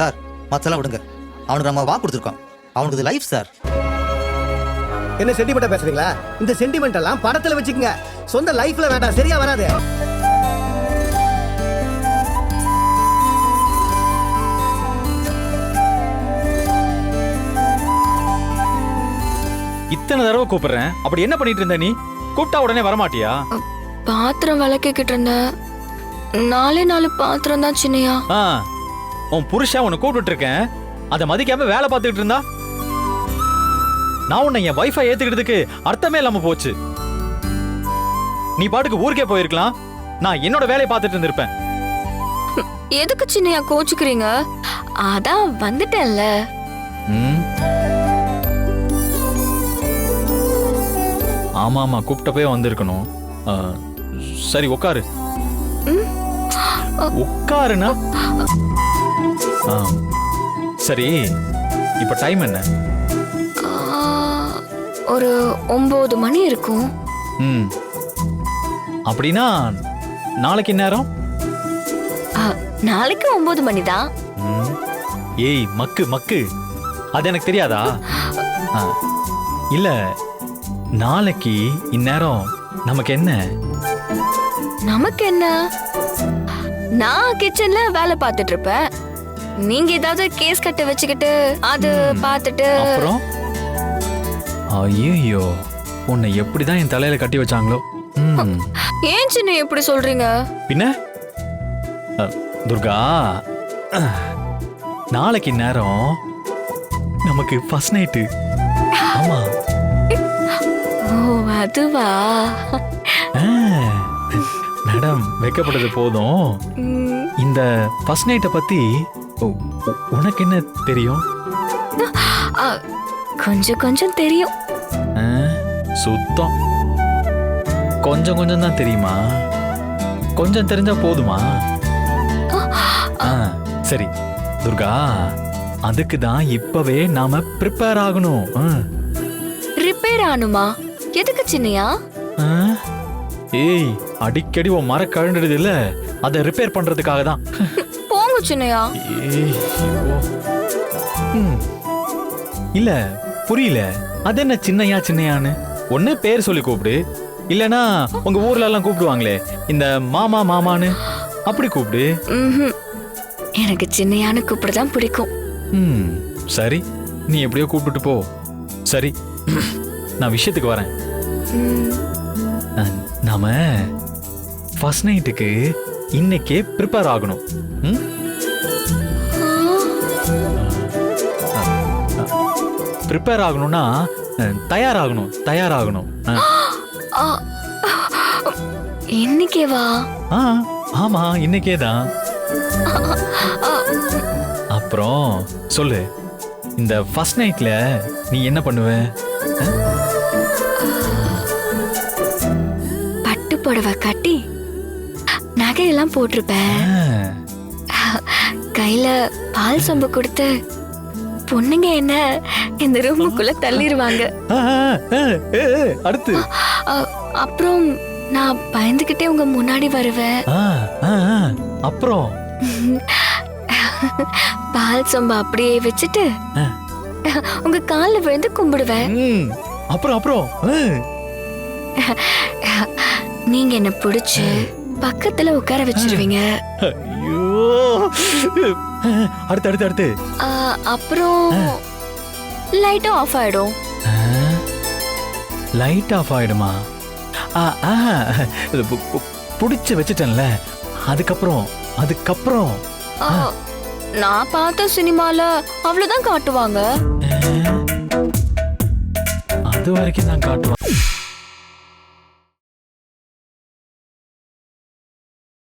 Sir மத்தெல்லாம் விடுங்க. அவனுக்கு நம்ம வாக்கு கொடுத்துருக்கோம். அவனுக்கு இது லைஃப் சார். என்ன சென்டிமெண்டா பேசுறீங்களா? இந்த சென்டிமெண்ட் எல்லாம் படத்துல வச்சுக்கங்க. சொந்த லைஃப்ல வேண்டாம் சரியா வராது. இத்தனை தடவை கூப்பிடுறேன். அப்படி என்ன பண்ணிட்டு இருந்த நீ? கூப்பிட்டா உடனே வரமாட்டியா? பாத்திரம் விளக்கிக்கிட்டு இருந்தேன். நாலே நாலு பாத்திரம் தான் சின்னையா. ஆ. உன் புருஷன் உன்னை கூப்பிட்டு இருக்கேன். அதை மதிக்காம வேலை பார்த்துக்கிட்டு இருந்தா? நான் உன்னை என் வைஃபை ஏத்துக்கிட்டதுக்கு அர்த்தமே இல்லாம போச்சு. நீ பாட்டுக்கு ஊருக்கே போயிருக்கலாம். நான் என்னோட வேலையை பார்த்துட்டு இருந்திருப்பேன். எதுக்கு சின்னையா கோச்சுக்கிறீங்க? அதான் வந்துட்டேன்ல. ஆமா ஆமா கூப்பிட்டப்பே வந்திருக்கணும். ஆ, சரி உட்காரு உட்காருனா ஆ, சரி இப்ப டைம் என்ன? ஒரு ஒன்பது மணி இருக்கும். ம். அப்படின்னா நாளைக்கு நேரம்? ஆ, நாளைக்கு ஒன்பது மணி தான். ம். ஏய் மக்கு மக்கு. அது எனக்கு தெரியாதா? இல்ல நாளைக்கு இந்நேரம் நமக்கு என்ன? நமக்கு என்ன? நான் கிச்சன்ல வேலை பார்த்துட்டு இருப்பேன். நீங்க ஏதாவது கேஸ் கட்ட வச்சுக்கிட்டு அது பார்த்துட்டு அப்புறம்? ஐயோ உன்னை எப்படிதான் என் தலையில கட்டி வச்சாங்களோ. ஏன் சின்ன எப்படி சொல்றீங்க? பின்ன? துர்கா. நாளைக்கு நேரம் நமக்கு ஃபர்ஸ்ட் நைட்டு ஆமா. ஓ அதுவா? ஆ, மேடம் வைக்கப்பட்டது போதும். ம், இந்த ஃபர்ஸ்ட் நைட்டை பத்தி உனக்கு என்ன தெரியும்? கொஞ்சம் கொஞ்சம் தெரியும். சுத்தம். கொஞ்சம் கொஞ்சம் தான் தெரியுமா? கொஞ்சம் தெரிஞ்சா போதுமா? ஆ, சரி. துர்கா அதுக்கு தான் இப்பவே நாம ப்ரிப்பேர் ஆகணும். ரிப்பேர் ஆனுமா எதுக்கு சின்னையா? ஏய் அடிக்கடி உன் மர கழண்டுடுது இல்ல? அதை ரிப்பேர் பண்றதுக்காக தான். ம். இல்ல புரியல. அது என்ன சின்னையா சின்னையான்னு? ஒண்ணு பேர் சொல்லி கூப்பிடு. இல்லனா உங்க ஊர்ல எல்லாம் கூப்பிடுவாங்களே இந்த மாமா மாமான்னு? அப்படி கூப்பிடு. எனக்கு சின்னையான்னு கூப்பிடதான் பிடிக்கும். ம் சரி. நீ எப்படியோ கூப்பிட்டுட்டு போ. சரி. நான் விஷயத்துக்கு வரேன். நாம ஃபர்ஸ்ட் நைட்டுக்கு இன்னைக்கே ப்ரிப்பேர் ஆகணும். ம்? ப்ரிப்பேர் ஆகணும்னா தயாராகணும் தயாராகணும். இன்னைக்கேவா? ஆ ஆமா இன்னைக்கே தான் அப்புறம் சொல்லு இந்த ஃபர்ஸ்ட் நைட்ல நீ என்ன பண்ணுவ? பட்டு புடவை கட்டி நகையெல்லாம் போட்டிருப்பேன். கையில பால் சொம்பு கொடுத்து பொண்ணுங்க என்ன? இந்த ரூமுக்குள்ள தள்ளிடுவாங்க அடுத்து. அப்புறம் நான் பயந்துகிட்டே உங்க முன்னாடி வருவேன். அப்புறம். பால் சொம்பு அப்படியே வச்சுட்டு. உங்க கால்ல விழுந்து கும்பிடுவேன். அப்புறம் அப்புறம். நீங்க என்ன பிடிச்சு பக்கத்துல உட்கார வச்சிருவீங்க. ஐயோ. அடுத்து அடுத்து அடுத்து. அப்புறம் லைட்டும் ஆஃப் ஆயிடும். லைட் ஆஃப் ஆயிடுமா? புடிச்சு வச்சுட்டேன்ல. அதுக்கப்புறம் அதுக்கப்புறம். நான் பார்த்த சினிமால அவ்வளவுதான் காட்டுவாங்க. அது வரைக்கும் தான் காட்டுவான்